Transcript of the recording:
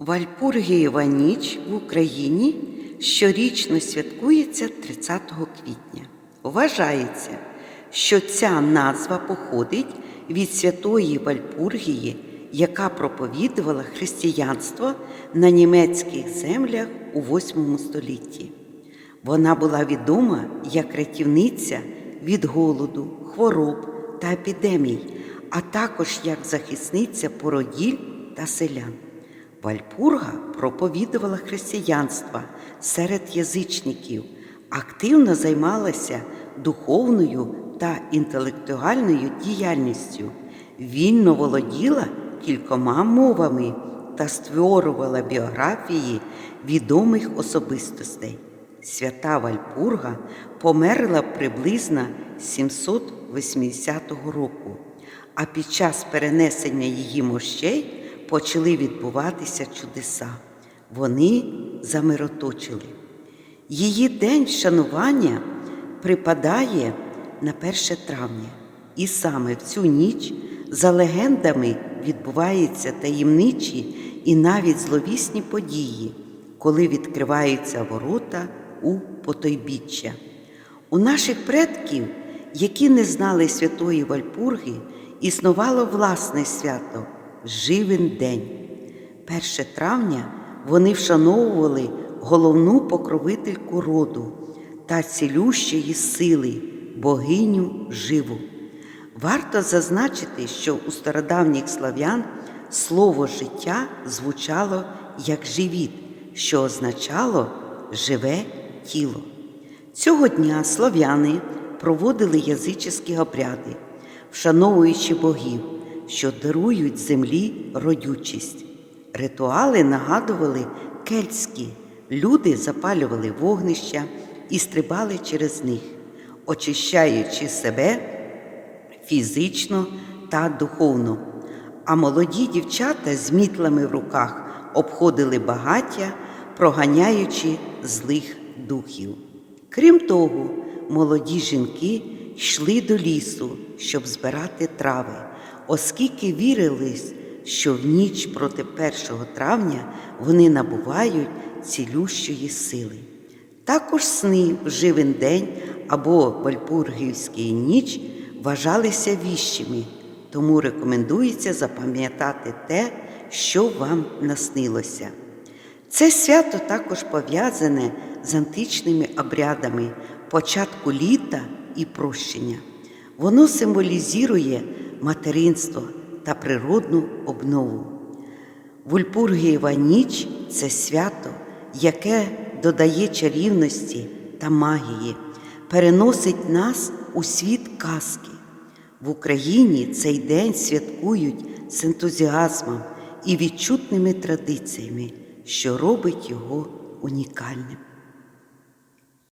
Вальпургієва ніч в Україні щорічно святкується 30 квітня. Вважається, що ця назва походить від святої Вальпургії, яка проповідувала християнство на німецьких землях у VIII столітті. Вона була відома як рятівниця від голоду, хвороб та епідемій, а також як захисниця породіль та селян. Вальпурга проповідувала християнство серед язичників, активно займалася духовною та інтелектуальною діяльністю, вільно володіла кількома мовами та створювала біографії відомих особистостей. Свята Вальпурга померла приблизно 780 року, а під час перенесення її мощей почали відбуватися чудеса. Вони замироточили. Її день вшанування припадає на 1 травня, і саме в цю ніч, за легендами, відбуваються таємничі і навіть зловісні події, коли відкриваються ворота у потойбіччя. У наших предків, які не знали святої Вальпурги, існувало власне свято Живен день. 1 травня вони вшановували головну покровительку роду та цілющої сили, богиню живу. Варто зазначити, що у стародавніх слав'ян слово життя звучало як живіт, що означало живе тіло. Цього дня слов'яни проводили язичні обряди, вшановуючи богів, що дарують землі родючість. Ритуали нагадували кельтські, люди запалювали вогнища і стрибали через них, очищаючи себе фізично та духовно. А молоді дівчата з мітлами в руках обходили багаття, проганяючи злих духів. Крім того, молоді жінки йшли до лісу, щоб збирати трави, оскільки вірили, що в ніч проти 1 травня вони набувають цілющої сили. Також сни в живен день або Вальпургівський ніч вважалися віщими, тому рекомендується запам'ятати те, що вам наснилося. Це свято також пов'язане з античними обрядами початку літа і прощення. Воно символізує материнство та природну обнову. Вульпургієва ніч це свято, яке додає чарівності та магії, переносить нас у світ казки. В Україні цей день святкують з ентузіазмом і відчутними традиціями, що робить його унікальним.